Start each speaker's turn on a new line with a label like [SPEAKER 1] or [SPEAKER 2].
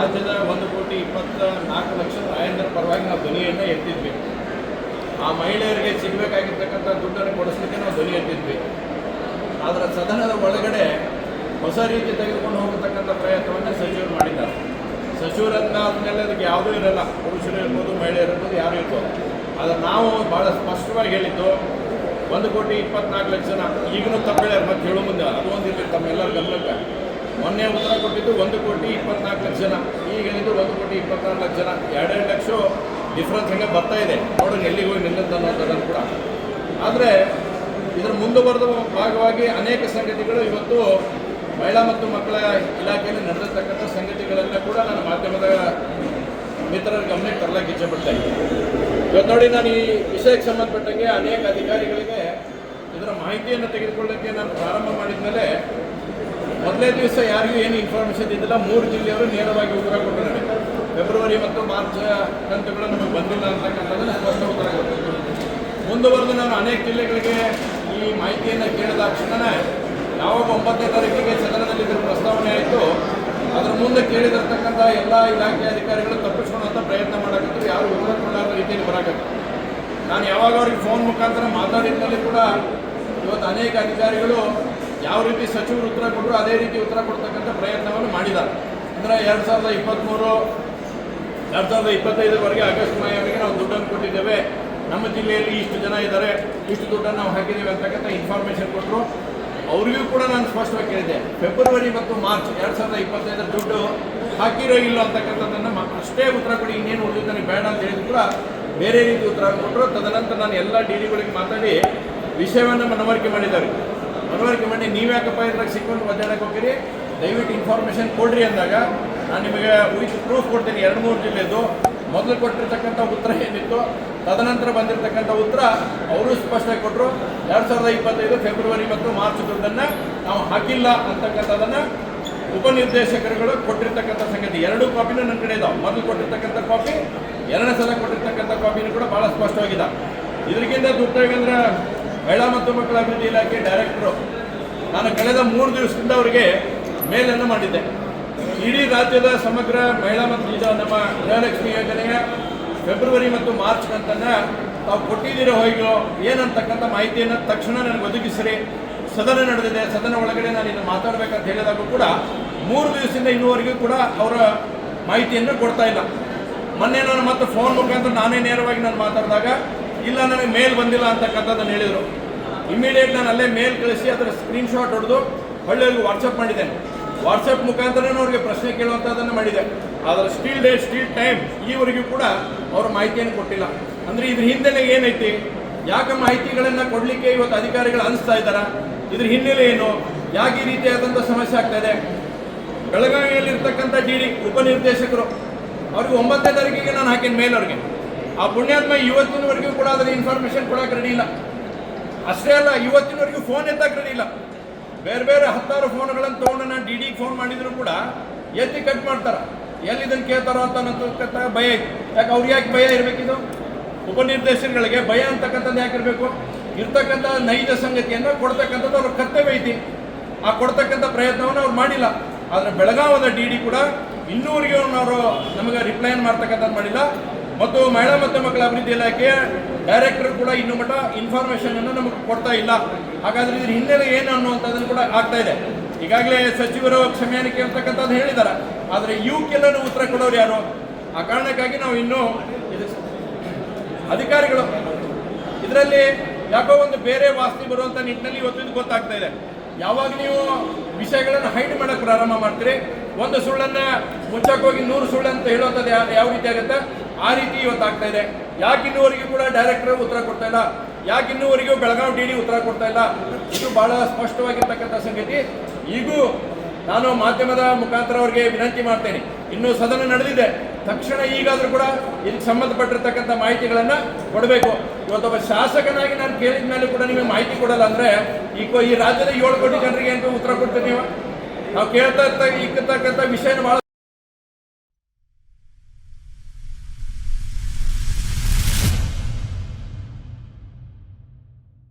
[SPEAKER 1] ರಾಜ್ಯದ ಒಂದು ಕೋಟಿ ಇಪ್ಪತ್ತ ನಾಲ್ಕು ಲಕ್ಷ ರಾಯಂದ್ರ ಪರವಾಗಿ ನಾವು ಧ್ವನಿಯನ್ನು ಎತ್ತಿದ್ವಿ. ಆ ಮಹಿಳೆಯರಿಗೆ ಸಿಗಬೇಕಾಗಿರ್ತಕ್ಕಂಥ ದುಡ್ಡನ್ನು ಕೊಡಿಸ್ಲಿಕ್ಕೆ ನಾವು ಧ್ವನಿ ಎತ್ತಿದ್ವಿ. ಆದರೆ ಸದನದ ಒಳಗಡೆ ಹೊಸ ರೀತಿ ತೆಗೆದುಕೊಂಡು ಹೋಗತಕ್ಕಂಥ ಪ್ರಯತ್ನವನ್ನು ಸಚಿವರು ಮಾಡಿದ್ದಾರೆ. ಸಚಿವರನ್ನ ಆದಮೇಲೆ ಅದಕ್ಕೆ ಯಾವುದೂ ಇರಲ್ಲ. ಪುರುಷರು ಇರ್ಬೋದು, ಮಹಿಳೆಯರು ಇರ್ಬೋದು, ಯಾರು ಇರ್ಬೋದು. ಆದರೆ ನಾವು ಭಾಳ ಸ್ಪಷ್ಟವಾಗಿ ಹೇಳಿದ್ದು, ಒಂದು ಕೋಟಿ ಇಪ್ಪತ್ನಾಲ್ಕು ಲಕ್ಷ ಜನ ಈಗಲೂ ತಪ್ಪೇಳ್ಯಾರ ಮತ್ತು ಹೇಳೋ ಮುಂದೆ ಅದು ಒಂದಿರಲಿ ತಮ್ಮೆಲ್ಲರ ಗಮನಕ್ಕೆ. ಮೊನ್ನೆ ಉತ್ತರ ಕೊಟ್ಟಿದ್ದು ಒಂದು ಕೋಟಿ ಇಪ್ಪತ್ನಾಲ್ಕು ಲಕ್ಷ ಜನ. ಈಗ ಹೇಳಿದ್ದು ಒಂದು ಕೋಟಿ ಇಪ್ಪತ್ನಾಲ್ಕು ಲಕ್ಷ ಜನ. ಎರಡೆರಡು ಲಕ್ಷ ಡಿಫ್ರೆನ್ಸ್ ಹಂಗೆ ಬರ್ತಾ ಇದೆ. ನೋಡೋಣ ಎಲ್ಲಿಗೆ ಹೋಗಿ ನಿಲ್ಲುತ್ತೆ ಅನ್ನೋದನ್ನು ಕೂಡ ಆದರೆ ಇದರ ಮುಂದುವರೆದ ಭಾಗವಾಗಿ ಅನೇಕ ಸಂಗತಿಗಳು ಇವತ್ತು ಮಹಿಳಾ ಮತ್ತು ಮಕ್ಕಳ ಇಲಾಖೆಯಲ್ಲಿ ನಡೆದಿರ್ತಕ್ಕಂಥ ಸಂಗತಿಗಳೆಲ್ಲ ಕೂಡ ನಾನು ಮಾಧ್ಯಮದ ಮಿತ್ರರ ಗಮನಕ್ಕೆ ತರಲಿಕ್ಕೆ ಇಚ್ಛೆಪಡ್ತಾ ಇದ್ದೀನಿ. ಇವತ್ತು ನೋಡಿ ನಾನು ಈ ವಿಷಯಕ್ಕೆ ಸಂಬಂಧಪಟ್ಟಂಗೆ ಅನೇಕ ಅಧಿಕಾರಿಗಳಿಗೆ ಇದರ ಮಾಹಿತಿಯನ್ನು ತೆಗೆದುಕೊಳ್ಳೋಕ್ಕೆ ನಾನು ಮೊದಲನೇ ದಿವಸ ಯಾರಿಗೂ ಏನು ಇನ್ಫಾರ್ಮೇಷನ್ ಇದ್ದಿಲ್ಲ, ಮೂರು ಜಿಲ್ಲೆಯವರು ನೇರವಾಗಿ ಉತ್ತರ ಕೊಟ್ಟಿದ್ದಾರೆ. ಫೆಬ್ರವರಿ ಮತ್ತು ಮಾರ್ಚ್ ಕಂತುಗಳು ನಮಗೆ ಬಂದಿಲ್ಲ ಅಂತಕ್ಕಂಥದ್ದನ್ನು ಸ್ಪಷ್ಟ ಉತ್ತರ ಮುಂದುವರೆದು ನಾನು ಅನೇಕ ಜಿಲ್ಲೆಗಳಿಗೆ ಈ ಮಾಹಿತಿಯನ್ನು ಕೇಳಿದ ತಕ್ಷಣವೇ ಯಾವಾಗ ಒಂಬತ್ತನೇ ತಾರೀಕಿಗೆ ಸದನದಲ್ಲಿ ಇದರ ಪ್ರಸ್ತಾವನೆ ಆಯಿತು, ಅದರ ಮುಂದೆ ಕೇಳಿದಿರ್ತಕ್ಕಂಥ ಎಲ್ಲ ಇಲಾಖೆ ಅಧಿಕಾರಿಗಳು ತಪ್ಪಿಸ್ಕೊಳ್ಳುವಂಥ ಪ್ರಯತ್ನ ಮಾಡಬೇಕು ಯಾರು ಉತ್ತರ ಕೊಡಲಾರ ರೀತಿಯಲ್ಲಿ ಬರಾಕತ್ತು ನಾನು ಯಾವಾಗ ಅವ್ರಿಗೆ ಫೋನ್ ಮುಖಾಂತರ ಮಾತಾಡಿದ್ದಲ್ಲಿ ಕೂಡ ಇವತ್ತು ಅನೇಕ ಅಧಿಕಾರಿಗಳು ಯಾವ ರೀತಿ ಸಚಿವರು ಉತ್ತರ ಕೊಟ್ಟರು, ಅದೇ ರೀತಿ ಉತ್ತರ ಕೊಡ್ತಕ್ಕಂಥ ಪ್ರಯತ್ನವನ್ನು ಮಾಡಿದ್ದಾರೆ. ಅಂದರೆ ಎರಡು ಸಾವಿರದ ಇಪ್ಪತ್ತ್ಮೂರು ಎರಡು ಸಾವಿರದ ಇಪ್ಪತ್ತೈದರವರೆಗೆ ಆಗಸ್ಟ್ ಮಾಯವರೆಗೆ ನಾವು ದುಡ್ಡನ್ನು ಕೊಟ್ಟಿದ್ದೇವೆ. ನಮ್ಮ ಜಿಲ್ಲೆಯಲ್ಲಿ ಇಷ್ಟು ಜನ ಇದ್ದಾರೆ, ಇಷ್ಟು ದುಡ್ಡನ್ನು ನಾವು ಹಾಕಿದ್ದೇವೆ ಅಂತಕ್ಕಂಥ ಇನ್ಫಾರ್ಮೇಷನ್ ಕೊಟ್ಟರು ಅವರಿಗೂ ಕೂಡ ನಾನು ಸ್ಪಷ್ಟವಾಗಿ ಕೇಳಿದೆ ಫೆಬ್ರವರಿ ಮತ್ತು ಮಾರ್ಚ್ ಎರಡು ಸಾವಿರದ ಇಪ್ಪತ್ತೈದರ ದುಡ್ಡು ಹಾಕಿರೋ ಇಲ್ಲ ಅಂತಕ್ಕಂಥದ್ದನ್ನು ಮ- ಅಷ್ಟೇ ಉತ್ತರ ಕೊಡಿ, ಇನ್ನೇನು ಉಳಿದು ಬೇಡ ಅಂತ ಹೇಳಿದ್ರು ಕೂಡ ಬೇರೆ ರೀತಿ ಉತ್ತರ ಕೊಟ್ಟರು ತದನಂತರ ನಾನು ಎಲ್ಲ ಡಿ ಡಿಗಳಿಗೆ ಮಾತಾಡಿ ವಿಷಯವನ್ನು ಮನವರಿಕೆ ಮಾಡಿದ್ದಾರೆ. ಮನವರಿಕೆ ಮಾಡಿ ನೀವ್ಯಾಕಪ್ಪ ಇದ್ರಾಗ ಸಿಕ್ಕೊಂಡು ಮಧ್ಯಾಹ್ನಕ್ಕೆ ಹೋಗಿರಿ ದಯವಿಟ್ಟು ಇನ್ಫಾರ್ಮೇಷನ್ ಕೊಡ್ರಿ ಅಂದಾಗ. ನಾನು ನಿಮಗೆ ವಿತ್ ಪ್ರೂಫ್ ಕೊಡ್ತೀನಿ. ಎರಡು ಮೂರು ಜಿಲ್ಲೆದು. ಮೊದಲು ಕೊಟ್ಟಿರ್ತಕ್ಕಂಥ ಉತ್ತರ ಏನಿತ್ತು? ತದನಂತರ ಬಂದಿರತಕ್ಕಂಥ ಉತ್ತರ ಅವರು ಸ್ಪಷ್ಟವಾಗಿ ಕೊಟ್ಟರು ಎರಡು ಸಾವಿರದ ಇಪ್ಪತ್ತೈದು ಫೆಬ್ರವರಿ ಮತ್ತು ಮಾರ್ಚ್ ದುಡ್ಡನ್ನು ನಾವು ಹಾಕಿಲ್ಲ ಅಂತಕ್ಕಂಥದ್ದನ್ನು ಉಪನಿರ್ದೇಶಕರುಗಳು ಕೊಟ್ಟಿರ್ತಕ್ಕಂಥ ಸಂಗತಿ. ಎರಡು ಕಾಪಿನೂ ನನ್ನ ಕಡೆ ಇದಾವೆ. ಮೊದಲು ಕೊಟ್ಟಿರ್ತಕ್ಕಂಥ ಕಾಪಿ, ಎರಡನೇ ಸಲ ಕೊಟ್ಟಿರ್ತಕ್ಕಂಥ ಕಾಪಿನೂ ಕೂಡ ಭಾಳ ಸ್ಪಷ್ಟವಾಗಿದೆ ಇದಕ್ಕಿಂತ ದುಡ್ಡಾಗಂದ್ರೆ ಮಹಿಳಾ ಮತ್ತು ಮಕ್ಕಳ ಅಭಿವೃದ್ಧಿ ಇಲಾಖೆ ಡೈರೆಕ್ಟರು. ನಾನು ಕಳೆದ ಮೂರು ದಿವಸದಿಂದ ಅವರಿಗೆ ಮೇಲನ್ನು ಮಾಡಿದ್ದೆ. ಇಡೀ ರಾಜ್ಯದ ಸಮಗ್ರ ಮಹಿಳಾ ಮತ್ತು ನಮ್ಮ ಗೃಹಲಕ್ಷ್ಮಿ ಯೋಜನೆಯ ಫೆಬ್ರವರಿ ಮತ್ತು ಮಾರ್ಚ್ ಕಂತನ್ನ ತಾವು ಕೊಟ್ಟಿದ್ದೀರೋ ಹೋಗಿರೋ ಏನಂತಕ್ಕಂಥ ಮಾಹಿತಿಯನ್ನು ತಕ್ಷಣ ನನಗೆ ಒದಗಿಸಿರಿ. ಸದನ ನಡೆದಿದೆ, ಸದನ ಒಳಗಡೆ ನಾನು ಇನ್ನು ಮಾತಾಡಬೇಕಂತ ಹೇಳಿದಾಗೂ ಕೂಡ ಮೂರು ದಿವಸದಿಂದ ಇನ್ನೂವರೆಗೂ ಕೂಡ ಅವರ ಮಾಹಿತಿಯನ್ನು ಕೊಡ್ತಾ ಇಲ್ಲ. ಮೊನ್ನೆ ನಾನು ಮತ್ತೆ ಫೋನ್ ಮುಖಾಂತರ ನಾನೇ ನೇರವಾಗಿ ನಾನು ಮಾತಾಡಿದಾಗ, ಇಲ್ಲ, ನನಗೆ ಮೇಲ್ ಬಂದಿಲ್ಲ ಅಂತಕ್ಕಂಥದ್ದನ್ನು ಹೇಳಿದರು. ಇಮಿಡಿಯೇಟ್ ನಾನು ಅಲ್ಲೇ ಮೇಲ್ ಕಳಿಸಿ ಅದರ ಸ್ಕ್ರೀನ್ಶಾಟ್ ಹೊಡೆದು ಹಳ್ಳಿಯವ್ರಿಗೆ ವಾಟ್ಸಪ್ ಮಾಡಿದ್ದೇನೆ. ವಾಟ್ಸಪ್ ಮುಖಾಂತರನೂ ಅವ್ರಿಗೆ ಪ್ರಶ್ನೆ ಕೇಳುವಂಥದ್ದನ್ನು ಮಾಡಿದೆ. ಆದರೆ ಸ್ಟಿಲ್ ಡೇ ಸ್ಟಿಲ್ ಟೈಮ್ ಈವರೆಗೂ ಕೂಡ ಅವರ ಮಾಹಿತಿಯನ್ನು ಕೊಟ್ಟಿಲ್ಲ. ಅಂದರೆ ಇದ್ರ ಹಿನ್ನೆಲೆ ಏನೈತಿ? ಯಾಕೆ ಮಾಹಿತಿಗಳನ್ನು ಕೊಡಲಿಕ್ಕೆ ಇವತ್ತು ಅಧಿಕಾರಿಗಳು ಅನಿಸ್ತಾ ಇದ್ದಾರಾ? ಇದ್ರ ಹಿನ್ನೆಲೆ ಏನು? ಯಾಕೆ ಈ ರೀತಿಯಾದಂಥ ಸಮಸ್ಯೆ ಆಗ್ತಾ ಇದೆ? ಬೆಳಗಾವಿಯಲ್ಲಿರ್ತಕ್ಕಂಥ ಡಿ ಡಿ ಉಪನಿರ್ದೇಶಕರು. ಅವ್ರಿಗೆ ಒಂಬತ್ತನೇ ತಾರೀಕಿಗೆ ನಾನು ಹಾಕಿನ ಮೇಲೆ ಅವ್ರಿಗೆ. ಆ ಪುಣ್ಯಾತ್ಮ ಇವತ್ತಿನವರೆಗೂ ಕೂಡ ಅದರ ಇನ್ಫಾರ್ಮೇಷನ್ ಕೊಡೋಕೆ ರೆಡಿ ಇಲ್ಲ. ಅಷ್ಟೇ ಅಲ್ಲ, ಇವತ್ತಿನವರೆಗೂ ಫೋನ್ ಎತ್ತಕ್ಕೆ ಬೇರೆ ಬೇರೆ ಹತ್ತಾರು ಫೋನ್ಗಳನ್ನು ತೊಗೊಂಡು ನಾನು ಡಿ ಫೋನ್ ಮಾಡಿದ್ರು ಕೂಡ ಎತ್ತಿ ಕಟ್ ಮಾಡ್ತಾರ. ಎಲ್ಲಿ ಇದನ್ನು ಕೇಳ್ತಾರೋ ಅಂತ ಅನ್ನತಕ್ಕಂಥ ಭಯ ಐತಿ. ಯಾಕೆ ಅವ್ರಿಗೆ ಯಾಕೆ ಭಯ ಇರಬೇಕಿದು? ಉಪನಿರ್ದೇಶಕಗಳಿಗೆ ಭಯ ಅಂತಕ್ಕಂಥದ್ದು ಯಾಕೆ ಇರಬೇಕು? ಇರ್ತಕ್ಕಂಥ ನೈಜ ಸಂಗತಿಯನ್ನು ಕೊಡ್ತಕ್ಕಂಥದ್ದು ಅವ್ರ ಕರ್ತವ್ಯ ಐತಿ. ಆ ಕೊಡ್ತಕ್ಕಂಥ ಪ್ರಯತ್ನವನ್ನು ಅವ್ರು ಮಾಡಿಲ್ಲ. ಆದರೆ ಬೆಳಗಾವದ ಡಿ ಡಿ ಕೂಡ ಇನ್ನೂರಿಗೆ ಅವರು ನಮಗೆ ರಿಪ್ಲೈನ್ ಮಾಡ್ತಕ್ಕಂಥದ್ದು ಮಾಡಿಲ್ಲ. ಮತ್ತು ಮಹಿಳಾ ಮತ್ತು ಮಕ್ಕಳ ಅಭಿವೃದ್ಧಿ ಇಲಾಖೆಯ ಡೈರೆಕ್ಟರ್ ಕೂಡ ಇನ್ನು ಮಟ್ಟ ಇನ್ಫಾರ್ಮೇಶನ್ ಅನ್ನು ನಮಗೆ ಕೊಡ್ತಾ ಇಲ್ಲ. ಹಾಗಾದ್ರೆ ಇದ್ರ ಹಿನ್ನೆಲೆ ಏನು ಅನ್ನುವಂಥದ್ದನ್ನು ಕೂಡ ಆಗ್ತಾ ಇದೆ. ಈಗಾಗಲೇ ಸಚಿವರು ಕ್ಷಮೆಯನ್ನು ಕೇಳ್ತಕ್ಕಂಥದ್ದು ಹೇಳಿದ್ದಾರೆ. ಆದರೆ ಇವಕ್ಕೆಲ್ಲನೂ ಉತ್ತರ ಕೊಡೋರು ಯಾರು? ಆ ಕಾರಣಕ್ಕಾಗಿ ನಾವು ಇನ್ನೂ ಅಧಿಕಾರಿಗಳು. ಇದರಲ್ಲಿ ಯಾಕೋ ಒಂದು ಬೇರೆ ವಾಸ್ತಿ ಬರುವಂತ ನಿಟ್ಟಿನಲ್ಲಿ ಇವತ್ತು ಇದು ಗೊತ್ತಾಗ್ತಾ ಇದೆ. ಯಾವಾಗ ನೀವು ವಿಷಯಗಳನ್ನು ಹೈಡ್ ಮಾಡೋಕೆ ಪ್ರಾರಂಭ ಮಾಡ್ತೀರಿ? ಒಂದು ಸುಳ್ಳನ್ನ ಮುಚ್ಚಕ್ಕೆ ಹೋಗಿ ನೂರು ಸುಳ್ಳು ಅಂತ ಹೇಳುವಂಥದ್ದು ಯಾ- ಯಾವ ರೀತಿ ಆಗುತ್ತೆ? ಆ ರೀತಿ ಇವತ್ತು ಆಗ್ತಾ ಇದೆ. ಯಾಕೆ ಇನ್ನೂವರೆಗೂ ಕೂಡ ಡೈರೆಕ್ಟರ್ ಉತ್ತರ ಕೊಡ್ತಾ ಇಲ್ಲ. ಯಾಕೆ ಇನ್ನೂವರೆಗೂ ಬೆಳಗಾವಿ ಡಿ ಡಿ ಉತ್ತರ ಕೊಡ್ತಾ ಇಲ್ಲ. ಇದು ಬಹಳ ಸ್ಪಷ್ಟವಾಗಿರ್ತಕ್ಕಂಥ ಸಂಗತಿ. ಈಗೂ ನಾನು ಮಾಧ್ಯಮದ ಮುಖಾಂತರ ಅವರಿಗೆ ವಿನಂತಿ ಮಾಡ್ತೇನೆ. ಇನ್ನು ಸದನ ನಡೆದಿದೆ. ತಕ್ಷಣ ಈಗಾದರೂ ಕೂಡ ಇದಕ್ಕೆ ಸಂಬಂಧಪಟ್ಟಿರ್ತಕ್ಕಂಥ ಮಾಹಿತಿಗಳನ್ನು ಕೊಡಬೇಕು. ಇವತ್ತೊಬ್ಬ ಶಾಸಕನಾಗಿ ನಾನು ಕೇಳಿದ ಮೇಲೆ ಕೂಡ ನಿಮಗೆ ಮಾಹಿತಿ ಕೊಡಲ್ಲ ಅಂದರೆ ಈ ಈ ರಾಜ್ಯದ ಏಳು ಕೋಟಿ ಜನರಿಗೆ ಏನು ಉತ್ತರ ಕೊಡ್ತೀವಿ ನೀವು? ನಾವು ಕೇಳ್ತಾ ಇರ್ತಕ್ಕ ಇರ್ತಕ್ಕಂಥ ವಿಷಯನ ಭಾಳ